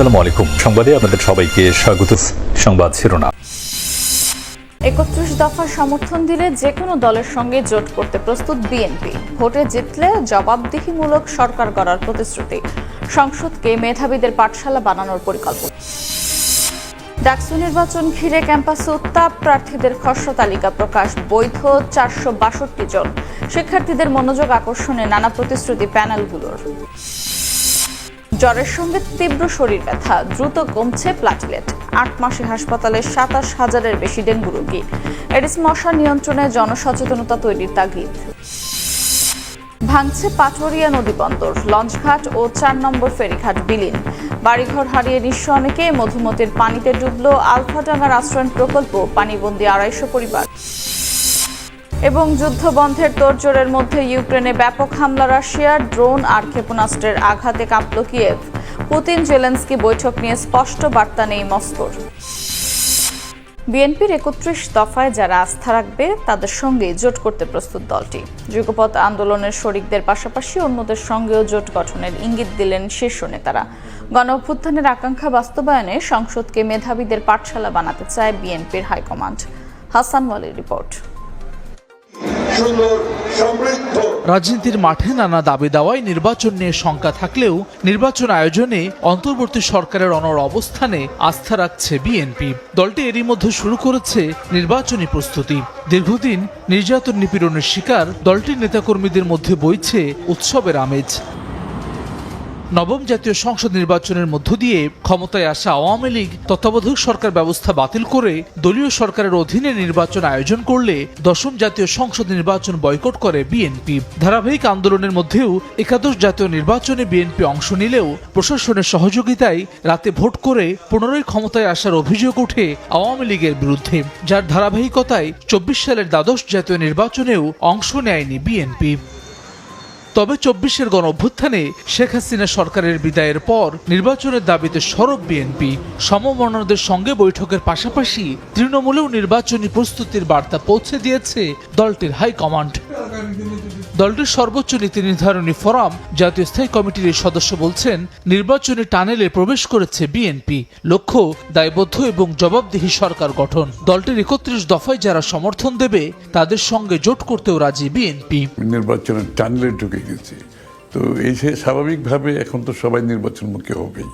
আসসালামু আলাইকুম। সংবাদে আপনাদের সবাইকে স্বাগত। সংবাদ শিরোনাম। একত্রিশ দফা সমর্থন দিলে যে কোনো দলের সঙ্গে জোট করতে প্রস্তুত বিএনপি। ভোটে জিতলে জবাবদিহিমূলক সরকার গড়ার প্রতিশ্রুতি। সংসদকে মেধাবীদের পাঠশালা বানানোর পরিকল্পনা। ডাকসু নির্বাচন ঘিরে ক্যাম্পাসে উত্তাপ, প্রার্থীদের খসড়া তালিকা প্রকাশ, বৈধ চারশো বাষট্টি জন। শিক্ষার্থীদের মনোযোগ আকর্ষণে নানা প্রতিশ্রুতি প্যানেলগুলোর। জ্বরের সঙ্গে তীব্র শরীর ব্যথা, দ্রুত কমছে প্লাটিলেট। আট মাসে হাসপাতালে সাতাশ হাজারের বেশি ডেঙ্গু রোগী। এডিস মশা নিয়ন্ত্রণে জনসচেতনতা তৈরির তাগিদ। ভাঙছে পাটুরিয়া নদী বন্দর, লঞ্চঘাট ও চার নম্বর ফেরিঘাট বিলীন। বাড়িঘর হারিয়ে নিঃস্ব অনেকে মধুমতির পানিতে ডুবল আলফাডাঙ্গার আশ্রয়ণ প্রকল্প, পানিবন্দী আড়াইশো পরিবার। এবং যুদ্ধবন্ধের তোড়জোড়ের মধ্যে ইউক্রেনে ব্যাপক হামলা রাশিয়ার ড্রোন আর ক্ষেপণাস্ত্রের আঘাতে কাঁপল কিয়েভ। পুতিন জেলেন্সকি বৈঠক নিয়ে স্পষ্ট বার্তা নেই মস্কোর। বিএনপির একত্রিশ দফায় যারা আস্থা রাখবে, তাদের সঙ্গে জোট করতে প্রস্তুত দলটি। যুগপথ আন্দোলনের শরিকদের পাশাপাশি অন্যদের সঙ্গেও জোট গঠনের ইঙ্গিত দিলেন শীর্ষ নেতারা। গণ অভ্যুত্থানের আকাঙ্ক্ষা বাস্তবায়নে সংসদকে মেধাবীদের পাঠশালা বানাতে চায় বিএনপির হাইকমান্ড। হাসান ওয়ালির রিপোর্ট। রাজনীতির মাঠে নানা দাবি দাওয়ায় নির্বাচন নিয়ে শঙ্কা থাকলেও নির্বাচন আয়োজনে অন্তর্বর্তী সরকারের অনর অবস্থানে আস্থা রাখছে বিএনপি। দলটি এরই মধ্যে শুরু করেছে নির্বাচনী প্রস্তুতি। দীর্ঘদিন নির্যাতন নিপীড়নের শিকার দলটির নেতাকর্মীদের মধ্যে বইছে উৎসবের আমেজ। নবম জাতীয় সংসদ নির্বাচনের মধ্য দিয়ে ক্ষমতায় আসা আওয়ামী লীগ তত্ত্বাবধায়ক সরকার ব্যবস্থা বাতিল করে দলীয় সরকারের অধীনে নির্বাচন আয়োজন করলে দশম জাতীয় সংসদ নির্বাচন বয়কট করে বিএনপি। ধারাবাহিক আন্দোলনের মধ্যেও একাদশ জাতীয় নির্বাচনে বিএনপি অংশ নিলেও প্রশাসনের সহযোগিতায় রাতে ভোট করে পুনরায় ক্ষমতায় আসার অভিযোগ ওঠে আওয়ামী লীগের বিরুদ্ধে, যার ধারাবাহিকতায় চব্বিশ সালের দ্বাদশ জাতীয় নির্বাচনেও অংশ নেয়নি বিএনপি। তবে চব্বিশের গণ অভ্যুত্থানে শেখ হাসিনা সরকারের বিদায়ের পর নির্বাচনের দাবিতে সরব বিএনপি। সমমনদের সঙ্গে বৈঠকের পাশাপাশি তৃণমূলেও নির্বাচনী প্রস্তুতির বার্তা পৌঁছে দিয়েছে দলটির হাইকমান্ড। দলটির সর্বোচ্চ নীতি নির্ধারণী ফোরাম, জাতীয় স্থায়ী কমিটির সদস্য বলছেন, নির্বাচনী টানেলে প্রবেশ করেছে বিএনপি। লক্ষ্য, দায়বদ্ধ এবং জবাবদিহি সরকার গঠন। দলটির একত্রিশ দফায় যারা সমর্থন দেবে, তাদের সঙ্গে জোট করতেও রাজি বিএনপি। নির্বাচনের টানেলে ঢুকে গেছে। তো এই সে স্বাভাবিকভাবে এখন তো সবাই নির্বাচনমুখী হবেই।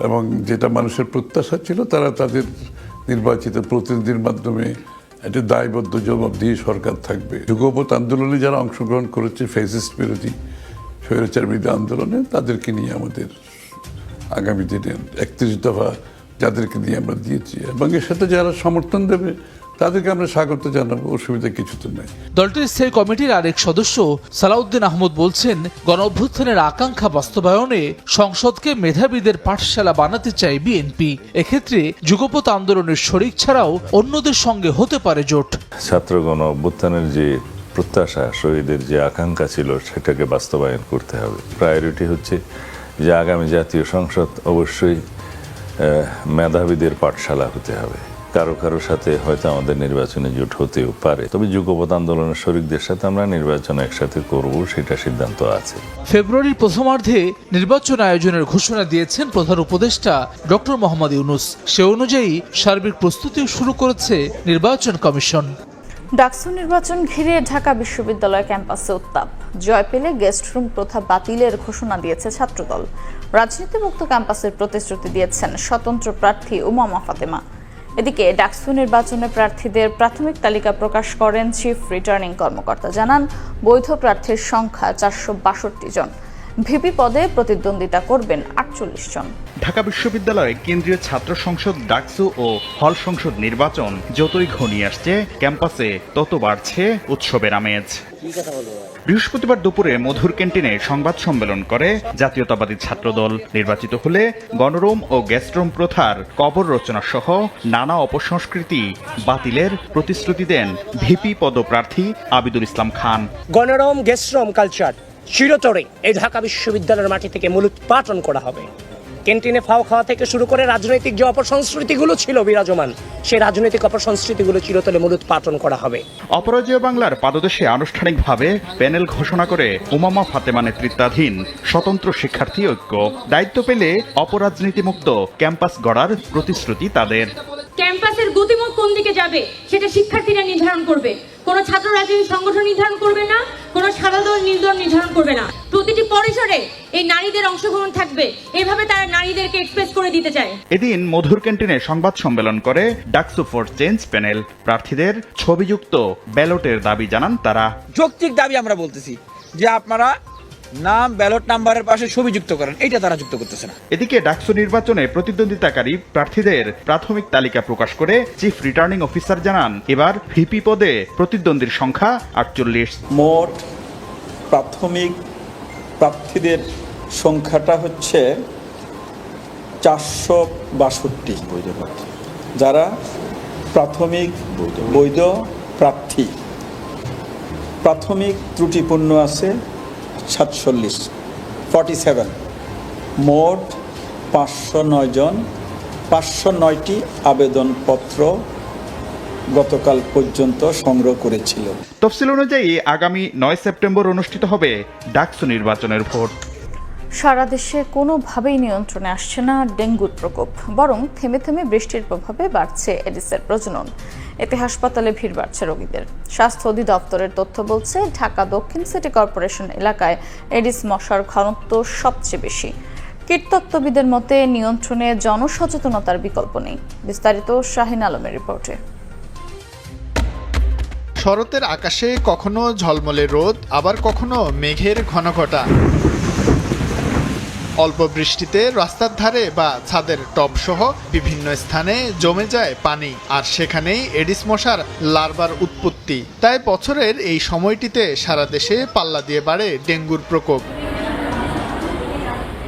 এবং যেটা মানুষের প্রত্যাশা ছিল, তারা তাদের নির্বাচিত প্রতিনিধির মাধ্যমে একটা দায়বদ্ধ জবাব দিয়ে সরকার থাকবে। যুগপথ আন্দোলনে যারা অংশগ্রহণ করেছে ফেসিস্ট বিরোধী স্বৈরাচার বিরোধী আন্দোলনে, তাদেরকে নিয়ে আমাদের আগামী দিনে একত্রিশ দফা যাদেরকে দিয়ে আমরা দিয়েছি। এবং এর সাথে যারা সমর্থন দেবে তাদেরকে আমরা স্বাগত জানাব অসুবিধা কিছু তো নেই। দলটির স্থায়ী কমিটির আরেক সদস্য সালাউদ্দিন আহমদ বলছেন গণ অভ্যুত্থানের আকাঙ্ক্ষা বাস্তবায়নে সংসদকে মেধাবীদের পাঠশালা বানাতে চায় বিএনপি। এক্ষেত্রে যুগপৎ আন্দোলনের শরিক ছাড়াও অন্যদের সঙ্গে হতে পারে জোট। ছাত্রগণ অভ্যুত্থানের যে প্রত্যাশা শহীদের যে আকাঙ্ক্ষা ছিল সেটাকে বাস্তবায়ন করতে হবে। প্রায়োরিটি হচ্ছে যে আগামী জাতীয় সংসদ অবশ্যই মেধাবীদের পাঠশালা হতে হবে। কারও কারও সাথে হয়তো আমাদের নির্বাচনে জোট হতেও পারে। তবে যুগপৎ আন্দোলনের শরিকদের সাথে আমরা নির্বাচন একসাথে করব সেটা সিদ্ধান্ত আছে। ফেব্রুয়ারির প্রথমার্ধে নির্বাচন আয়োজনের ঘোষণা দিয়েছেন প্রধান উপদেষ্টা ডক্টর মোহাম্মদ ইউনুস। সে অনুযায়ী সার্বিক প্রস্তুতিও শুরু করেছে নির্বাচন কমিশন। ডাকসু নির্বাচন ঘিরে ঢাকা বিশ্ববিদ্যালয় ক্যাম্পাসে উত্তাপ। জয় পেলে গেস্ট রুম প্রথা বাতিলের ঘোষণা দিয়েছে ছাত্রদল। রাজনীতিমুক্ত ক্যাম্পাসের প্রতিশ্রুতি দিয়েছেন স্বতন্ত্র প্রার্থী উমামা ফাতেমা। এদিকে ডাকসু নির্বাচনে প্রার্থীদের প্রাথমিক তালিকা প্রকাশ করেন চিফ রিটার্নিং কর্মকর্তা। জানান, বৈধ প্রার্থীর সংখ্যা চারশো বাষট্টি জন। ভিপি পদে প্রতিদ্বন্দ্বিতা করবেন আটচল্লিশ জন। ঢাকা বিশ্ববিদ্যালয়ে কেন্দ্রীয় ছাত্র সংসদ ডাকসু ও হল সংসদ নির্বাচন যতই ঘনিয়ে আসছে ক্যাম্পাসে তত বাড়ছে উৎসবের আমেজ। বৃহস্পতিবার দুপুরে মধুর ক্যান্টিনে সংবাদ সম্মেলন করে জাতীয়তাবাদী ছাত্রদল। নির্বাচিত হলে গণরুম ও গ্যাস্ট্রুম প্রথার কবর রচনা সহ নানা অপসংস্কৃতি বাতিলের প্রতিশ্রুতি দেন ভিপি পদপ্রার্থী আবিদুল ইসলাম খান। গণরম গেস্টরম কালচার। চিরতরে এই ঢাকা বিশ্ববিদ্যালয়ের মাটি থেকে মূলোৎপাটন করা হবে। ক্যান্টিনে ফাও খাওয়া থেকে শুরু করে রাজনৈতিক যে অপসংস্কৃতিগুলো ছিল বিরাজমান, সেই রাজনৈতিক অপসংস্কৃতিগুলো চিরতলে মূলোৎপাটন করা হবে। অপরাজয় বাংলার পাদদেশে আনুষ্ঠানিকভাবে প্যানেল ঘোষণা করে উমামা ফাতেমা নেতৃত্বাধীন স্বতন্ত্র শিক্ষার্থী ঐক্য। দায়িত্ব পেলে অপরাজনীতিমুক্ত ক্যাম্পাস গড়ার প্রতিশ্রুতি তাদের। ক্যাম্পাসের গতিমুখ কোন দিকে যাবে সেটা শিক্ষার্থীরা নির্ধারণ করবে। কোনো ছাত্র রাজনৈতিক সংগঠন নির্ধারণ করবে না কোনো সাদা দল নির্দল নির্ধারণ করবে না। প্রতিটি পরিসরে এই নারীদের অংশগ্রহণ থাকবে। এভাবে তারা নারীদেরকে এক্সপ্রেস করে দিতে চায়। এদিন মধুর ক্যান্টিনে সংবাদ সম্মেলন করে ডাকসু ফর চেঞ্জ প্যানেল প্রার্থীদের ছবিযুক্ত ব্যালটের দাবি জানান তারা। যৌক্তিক দাবি আমরা বলতেছি যে আপনারা নাম ব্যালট নাম্বারের পাশে ছবি যুক্ত করেন। এটা তারা যুক্ত করতেছে না। এদিকে ডাকসু নির্বাচনে প্রতিদ্বন্দ্বিতাকারী প্রার্থীদের প্রাথমিক তালিকা প্রকাশ করে চিফ রিটার্নিং অফিসার জানান এবার ভিপি পদে প্রতিদ্বন্দ্বীর সংখ্যা আটচল্লিশ। মোট প্রাথমিক প্রার্থীদের সংখ্যাটা হচ্ছে চারশো বাষট্টি। বৈধ প্রার্থী যারা প্রাথমিক বৈধ প্রার্থী। প্রাথমিক ত্রুটিপূর্ণ আছে সাতচল্লিশ ফর্টি সেভেন মোট পাঁচশো নয় জন পাঁচশো নয়টি আবেদনপত্র গতকাল পর্যন্ত সংগ্রহ করেছিল। তফসিল অনুযায়ী আগামী নয় সেপ্টেম্বর অনুষ্ঠিত হবে ডাকসু নির্বাচনের ভোট। সারা দেশে কোনোভাবেই নিয়ন্ত্রণে আসছে না ডেঙ্গুর প্রকোপ বরং থেমে থেমে বৃষ্টির প্রভাবে বাড়ছে এডিসের প্রজনন। এতে হাসপাতালে ভিড় বাড়ছে রোগীদের। স্বাস্থ্য অধিদপ্তরের তথ্য বলছে, ঢাকা দক্ষিণ সিটি কর্পোরেশন এলাকায় এডিস মশার ঘনত্ব সবচেয়ে বেশি। কীটতত্ত্ববিদের মতে নিয়ন্ত্রণে জনসচেতনতার বিকল্প নেই। বিস্তারিত শাহিন আলমের রিপোর্টে। শরতের আকাশে কখনো ঝলমলে রোদ, আবার কখনো মেঘের ঘনঘটা। অল্প বৃষ্টিতে রাস্তার ধারে বা ছাদের টবসহ বিভিন্ন স্থানে জমে যায় পানি, আর সেখানেই এডিস মশার লার্বার উৎপত্তি। তাই বছরের এই সময়টিতে সারা দেশে পাল্লা দিয়ে বাড়ে ডেঙ্গুর প্রকোপ।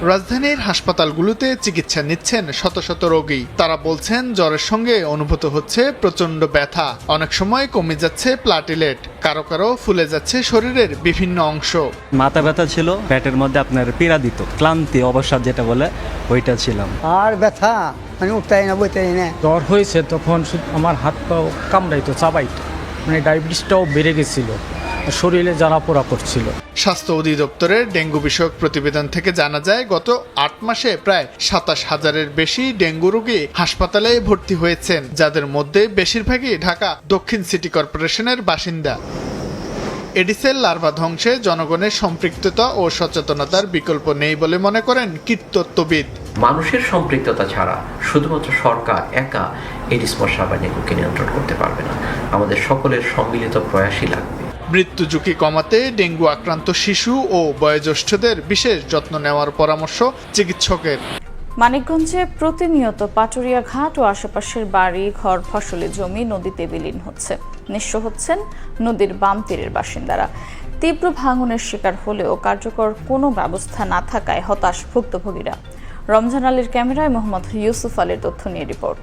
রাজধানীর হাসপাতালগুলোতে চিকিৎসা নিচ্ছেন শত শত রোগী। তারা বলছেন জ্বরের সঙ্গে অনুভূত হচ্ছে প্রচণ্ড ব্যথা। অনেক সময় কমে যাচ্ছে প্লাটিলেট। কারও কারও ফুলে যাচ্ছে শরীরের বিভিন্ন অংশ। মাথা ব্যথা ছিল পেটের মধ্যে আপনার পীড়া দিত ক্লান্তি অবসাদ যেটা বলে ওইটা ছিলাম। আর ব্যথা আমি উঠতাই না বইতাই না। জ্বর হয়েছে তখন শুধু আমার হাত পাও কামড়াইতো চাবাইতো। মানে ডায়াবেটিসটাও বেড়ে গেছিল। শরীরে জ্বালা পোড়া করছিল। স্বাস্থ্য অধিদপ্তরের ডেঙ্গু বিষয়ক প্রতিবেদন থেকে জানা যায় গত আট মাসে প্রায় সাতাশ হাজারের বেশি ডেঙ্গু রোগী হাসপাতালে ভর্তি হয়েছেন যাদের মধ্যে বেশিরভাগই ঢাকা দক্ষিণ সিটি কর্পোরেশনের বাসিন্দা। এডিসেল লার্ভা ধ্বংসে জনগণের সম্পৃক্ততা ও সচেতনতার বিকল্প নেই বলে মনে করেন কীটতত্ত্ববিদ। মানুষের সম্পৃক্ততা ছাড়া শুধুমাত্র সরকার একা এডিস মশা বা ডেঙ্গুকে নিয়ন্ত্রণ করতে পারবে না। আমাদের সকলের সম্মিলিত প্রয়াসই লাগবে। মৃত্যু ঝুঁকি কমাতে ডেঙ্গু আক্রান্ত শিশু ও বয়োজ্যেষ্ঠদের বিশেষ যত্ন নেওয়ার পরামর্শ চিকিৎসকের। মানিকগঞ্জে প্রতিনিয়ত পাটুরিয়া ঘাট ও আশেপাশের বাড়ি, ঘর, ফসলি জমি নদীতে বিলীন হচ্ছে। নিঃস্ব হচ্ছেন নদীর বাম তীরের বাসিন্দারা। তীব্র ভাঙনের শিকার হলেও কার্যকর কোনো ব্যবস্থা না থাকায় হতাশ ভুক্তভোগীরা রমজান আলীর ক্যামেরায় মোহাম্মদ ইউসুফ আলীর তথ্য নিয়ে রিপোর্ট।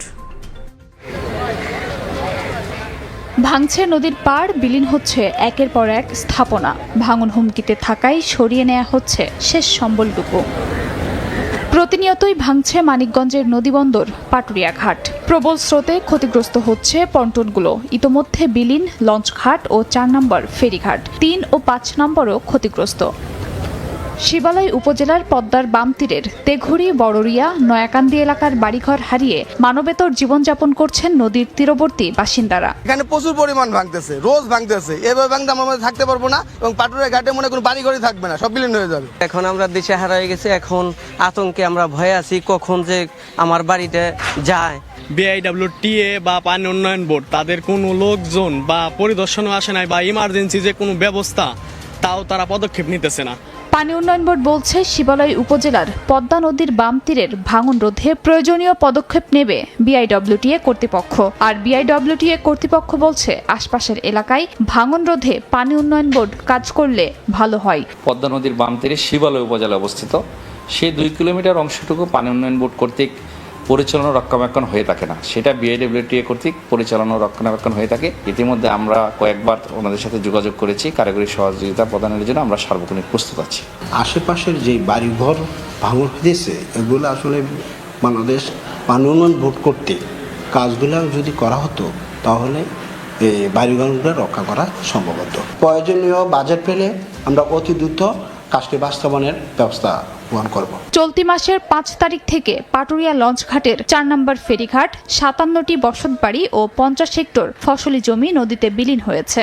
ভাঙছে নদীর পাড়, বিলীন হচ্ছে একের পর এক স্থাপনা। ভাঙন হুমকিতে থাকায় সরিয়ে নেওয়া হচ্ছে শেষ সম্বলটুকু। প্রতিনিয়তই ভাঙছে মানিকগঞ্জের নদীবন্দর পাটুরিয়া ঘাট প্রবল স্রোতে ক্ষতিগ্রস্ত হচ্ছে পন্টনগুলো। ইতোমধ্যে বিলীন লঞ্চ ঘাট ও চার নম্বর ফেরিঘাট। তিন ও পাঁচ নম্বরও ক্ষতিগ্রস্ত। শিবালয় উপজেলার পদ্মার বাম তীরের তেঘুরি বড়রিয়া নয়াকান্দি এলাকার বাড়িঘর হারিয়ে মানবেতর জীবনযাপন করছেন নদীর তীরবর্তী বাসিন্দারা। এখানে প্রচুর পরিমাণ ভাঙতেছে রোজ ভাঙতেছে। এভাবে ভাঙতে আমরা থাকতে পারব না এবং পাটুরিয়া ঘাটে মনে কোনো বাড়ি ঘরই থাকবে না সব বিলীন হয়ে যাবে। এখন আমরা দেশে হারাই গেছে এখন আতঙ্কে আমরা ভয়ে আছি কখন যে আমার বাড়িতে যায়। বিআইডব্লিউটিএ বা পানি উন্নয়ন বোর্ড তাদের কোনো লোকজন বা পরিদর্শনও আসে নাই বা ইমার্জেন্সি যে কোনো ব্যবস্থা তাও তারা পদক্ষেপ নিতেছে না। পানি উন্নয়ন বোর্ড বলছে শিবালয় উপজেলার পদ্মা নদীর বাম তীরের ভাঙন রোধে প্রয়োজনীয় পদক্ষেপ নেবে বিআইডব্লিউটিএ কর্তৃপক্ষ। আর বিআইডব্লিউটিএ কর্তৃপক্ষ বলছে, আশপাশের এলাকায় ভাঙন রোধে পানি উন্নয়ন বোর্ড কাজ করলে ভালো হয়। পদ্মা নদীর বাম তীরে শিবালয় উপজেলা অবস্থিত। সেই দুই কিলোমিটার অংশটুকু পানি উন্নয়ন বোর্ড কর্তৃক পরিচালনা রক্ষণাবেক্ষণ হয়ে থাকে না। সেটা বিআইডব্লিউটিএ কর্তৃক পরিচালনা রক্ষণাবেক্ষণ হয়ে থাকে। ইতিমধ্যে আমরা কয়েকবার ওনাদের সাথে যোগাযোগ করেছি। কারিগরি সহযোগিতা প্রদানের জন্য আমরা সার্বক্ষণিক প্রস্তুত আছি। আশেপাশের যে বাড়িঘর ভাঙন হয়েছে এগুলো আসলে বাংলাদেশ পানি উন্নয়ন বোর্ড করতে কাজগুলো যদি করা হতো, তাহলে বাড়িঘরগুলো রক্ষা করা সম্ভব হতো। প্রয়োজনীয় বাজেট পেলে আমরা অতি দ্রুত কাজটি বাস্তবায়নের ব্যবস্থা গ্রহণ করব। চলতি মাসের পাঁচ তারিখ থেকে পাটুরিয়া লঞ্চঘাটের চার নম্বর ফেরিঘাট, সাতান্নটি বসতবাড়ি ও পঞ্চাশ হেক্টর ফসলি জমি নদীতে বিলীন হয়েছে।